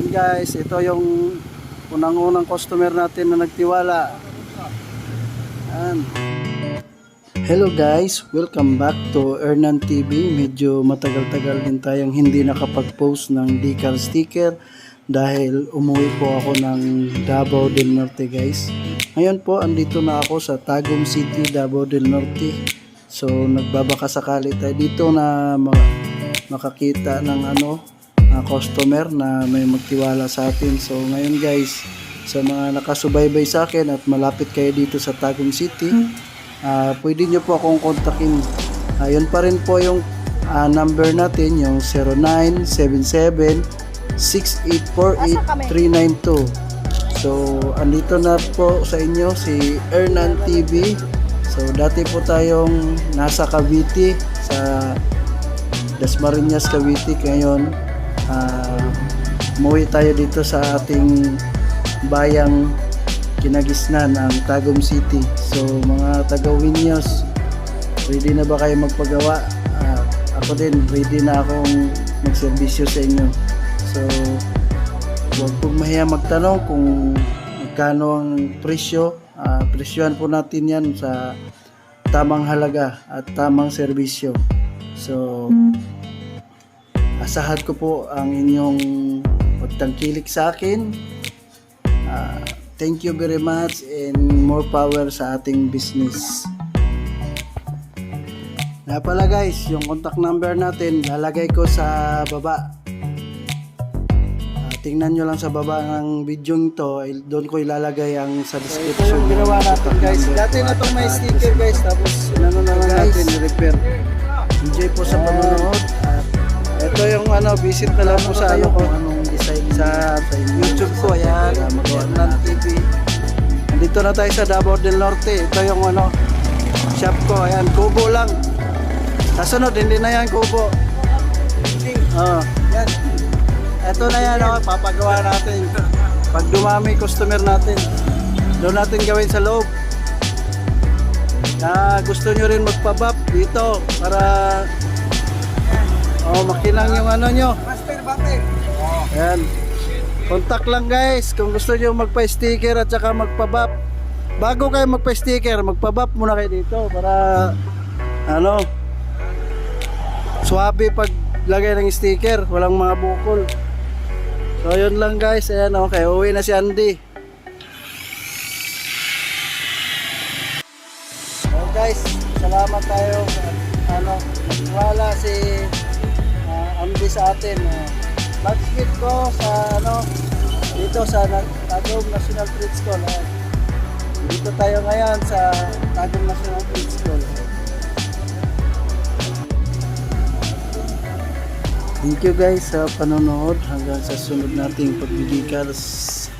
And guys, ito yung unang-unang customer natin na nagtiwala. Yan. Hello guys, welcome back to Ernan TV. Medyo matagal-tagal din tayong hindi nakapag-post ng decal sticker dahil umuwi po ako ng Davao del Norte guys. Ngayon po, andito na ako sa Tagum City, Davao del Norte. So, nagbabaka sakali tayo dito na ma- makakita ng ano, na customer na may magtiwala sa atin. So, ngayon guys, sa mga nakasubaybay sa akin at malapit kayo dito sa Tagum City, ah pwede nyo po akong kontakin. Ayun pa rin po yung ah, number natin, yung 0977 6848392. So, andito na po sa inyo si Ernan TV. So, dati po tayong nasa Cavite sa Dasmariñas, Cavite. Ngayon, ah umuwi tayo dito sa ating bayang kinagisnan ang Tagum City. So, mga taga-Winyos, ready na ba kayo magpagawa? Ah, ako din, ready na akong magserbisyo sa inyo. So, huwag pong mahiya magtanong kung magkano ang presyo. Ah, presyohan po natin yan sa tamang halaga at tamang serbisyo. So, asahan ko po ang inyong pagtangkilik sa akin. Ah, thank you very much and more power sa ating business. Nga pala guys, yung contact number natin lalagay ko sa baba. Ah, tingnan nyo lang sa baba ng video to, doon ko ilalagay ang sa description. yung ginawa natin, guys. Dati na itong may ah, sticker, guys. Tapos, Inano na lang natin, repair. Enjoy po sa panonood. At ito yung ano, visit na lang po sa ano kung anong design sa, sa YouTube ko, ayan. Para magawa na Ernan natin. TV. Nandito na tayo sa Davao del Norte. Ito yung ano, shop ko. Ayan, kubo lang. Kasunod, hindi na yan kubo. Oh. Yan. Ito na yan, oh, papagawa natin. Pag dumami customer natin, doon natin gawin sa loob. Na gusto nyo rin magpabap dito para oh, makinang yung ano nyo. Master Bate. Ayan. Contact lang guys kung gusto nyo magpa-sticker at saka magpabap. Bago kayo magpa-sticker, magpabap muna kayo dito para ano swabe pag lagay ng sticker, walang mga bukol. So yun lang guys, ayan okay, uwi na si Andy. So guys, salamat tayo ano, wala si uh, Andy sa atin. Uh, Bagsmith ko sa ano dito sa Tagum National Trade School. Ayan. Dito tayo ngayon sa Tagum National Trade School. Thank you guys sa panonood hanggang sa sunod nating pagbibigkas.